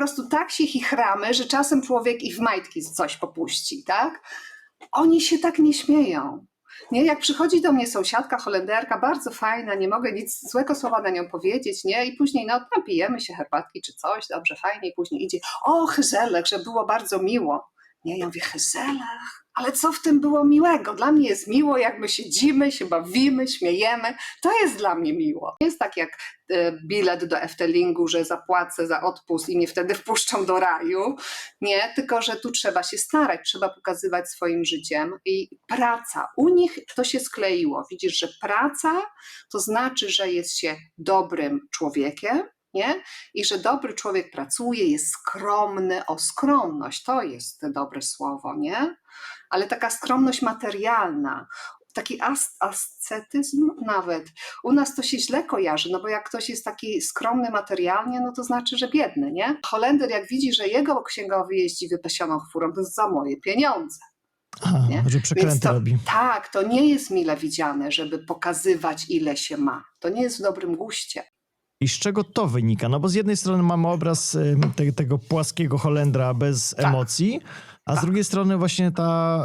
prostu tak się chichramy, że czasem człowiek i w majtki coś popuści, tak? Oni się tak nie śmieją. Nie, jak przychodzi do mnie sąsiadka Holenderka, bardzo fajna, nie mogę nic złego słowa na nią powiedzieć, nie? I później, no, napijemy się herbatki czy coś, dobrze, fajnie, i później idzie, o, Hyzelek, że było bardzo miło. Nie, ja mówię, Hyzelek, ale co w tym było miłego? Dla mnie jest miło, jak my siedzimy, się bawimy, śmiejemy. To jest dla mnie miło. Nie jest tak jak e, bilet do Eftelingu, że zapłacę za odpust i mnie wtedy wpuszczą do raju. Nie, tylko że tu trzeba się starać, trzeba pokazywać swoim życiem i praca. U nich to się skleiło. Widzisz, że praca to znaczy, że jest się dobrym człowiekiem, nie? I że dobry człowiek pracuje, jest skromny. O, skromność to jest dobre słowo, nie? Ale taka skromność materialna, taki as- ascetyzm nawet. U nas to się źle kojarzy, no bo jak ktoś jest taki skromny materialnie, no to znaczy, że biedny, nie? Holender jak widzi, że jego księgowy jeździ wypasioną furą, to jest za moje pieniądze. Aha, Nie? że przekręty to, robi. Tak, to nie jest mile widziane, żeby pokazywać, ile się ma. To nie jest w dobrym guście. I z czego to wynika? No bo z jednej strony mamy obraz te, tego płaskiego Holendra bez Tak. emocji, a z Tak. drugiej strony właśnie ta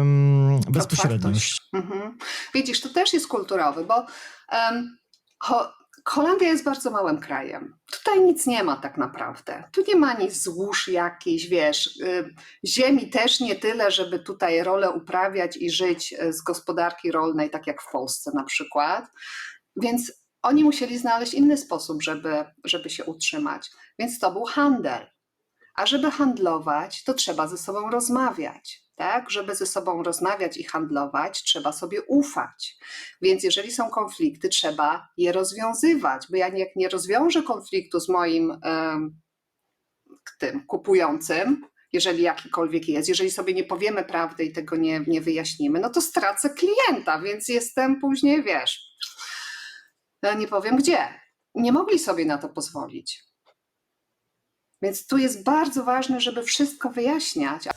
ym, bezpośredniość. Mhm. Widzisz, to też jest kulturowy, bo em, Ho- Holandia jest bardzo małym krajem. Tutaj nic nie ma tak naprawdę. Tu nie ma nic złóż jakiejś, wiesz, y, ziemi też nie tyle, żeby tutaj rolę uprawiać i żyć y, z gospodarki rolnej, tak jak w Polsce na przykład. Więc oni musieli znaleźć inny sposób, żeby, żeby się utrzymać. Więc to był handel. A żeby handlować, to trzeba ze sobą rozmawiać. Tak? Żeby ze sobą rozmawiać i handlować, trzeba sobie ufać. Więc jeżeli są konflikty, trzeba je rozwiązywać, bo ja jak nie rozwiążę konfliktu z moim em, tym kupującym, jeżeli jakikolwiek jest, jeżeli sobie nie powiemy prawdy i tego nie, nie wyjaśnimy, no to stracę klienta, więc jestem później, wiesz, nie powiem gdzie. Nie mogli sobie na to pozwolić. Więc tu jest bardzo ważne, żeby wszystko wyjaśniać.